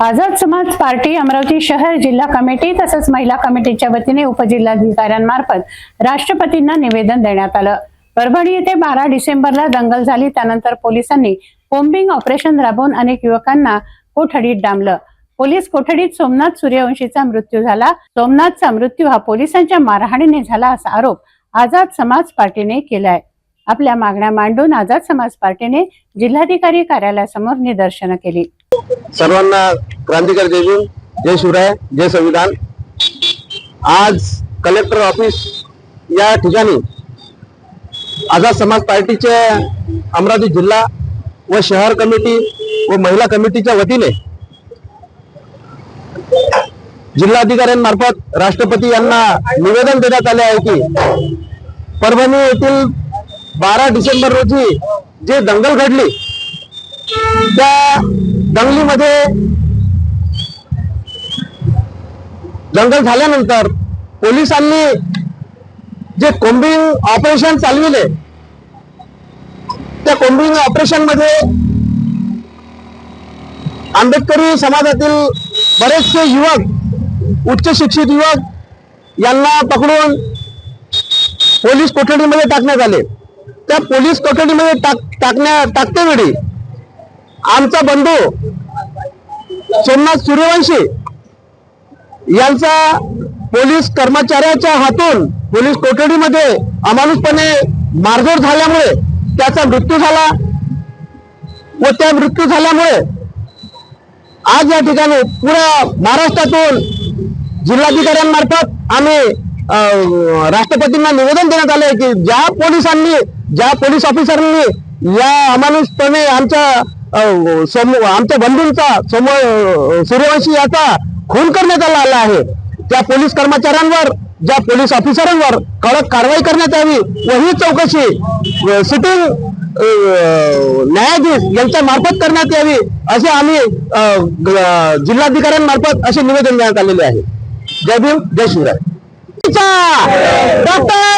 आझाद समाज पार्टी अमरावती शहर जिल्हा कमिटी तसंच महिला कमिटीच्या वतीने उपजिल्हाधिकाऱ्यांमार्फत राष्ट्रपतींना निवेदन देण्यात आलं. परभणी येथे बारा डिसेंबरला दंगल झाली. त्यानंतर पोलिसांनी कोम्बिंग ऑपरेशन राबवून अनेक युवकांना कोठडीत डांबलं. पोलीस कोठडीत सोमनाथ सूर्यवंशीचा मृत्यू झाला. सोमनाथचा मृत्यू हा पोलिसांच्या मारहाणीने झाला असा आरोप आझाद समाज पार्टीने केलाय. आपल्या मागण्या मांडून आझाद समाज पार्टीने जिल्हाधिकारी कार्यालयासमोर निदर्शनं केली. सर्वांना क्रांतिकारी जय जय शिवराय जय संविधान. आज कलेक्टर ऑफिस या ठिकाणी आझाद समाज पार्टीचे अमरावती जिल्हा व शहर कमिटी व महिला कमिटीच्या वतीने जिल्हाधिकाऱ्यांमार्फत राष्ट्रपती यांना निवेदन देण्यात आले आहे की परभणी येथील बारा डिसेंबर रोजी जे दंगल घडली त्या जंगलीमध्ये दंगल झाल्यानंतर पोलिसांनी जे कोम्बिंग ऑपरेशन चालविले त्या कोम्बिंग ऑपरेशनमध्ये आंबेडकरी समाजातील बरेचसे युवक उच्च शिक्षित युवक यांना पकडून पोलीस कोठडीमध्ये टाकण्यात आले. त्या पोलीस कोठडीमध्ये टाक टाकण्या टाकतेवेळी आमचा बंधू सोमनाथ सूर्यवंशी यांचा पोलीस कर्मचाऱ्याच्या हातून पोलीस कोठडीमध्ये अमानुषपणे मारझोड झाल्यामुळे त्याचा मृत्यू झाला. व त्या मृत्यू झाल्यामुळे आज या ठिकाणी पुऱ्या महाराष्ट्रातून जिल्हाधिकाऱ्यांमार्फत आम्ही अं, राष्ट्रपतींना निवेदन देण्यात आले की ज्या पोलिसांनी ज्या पोलीस ऑफिसरांनी या अमानुषपणे आमच्या आमच्या बंधूंचा समोर सूर्यवंशी याचा खून करण्यात आला आला आहे. त्या पोलीस कर्मचाऱ्यांवर ज्या पोलीस ऑफिसरांवर कडक कारवाई करण्यात यावी व ही चौकशी सिटिंग न्यायाधीश यांच्या मार्फत करण्यात यावी असे आम्ही जिल्हाधिकाऱ्यांमार्फत असे निवेदन देण्यात आलेले आहे. जय भीम जय शिवराय. डॉक्टर!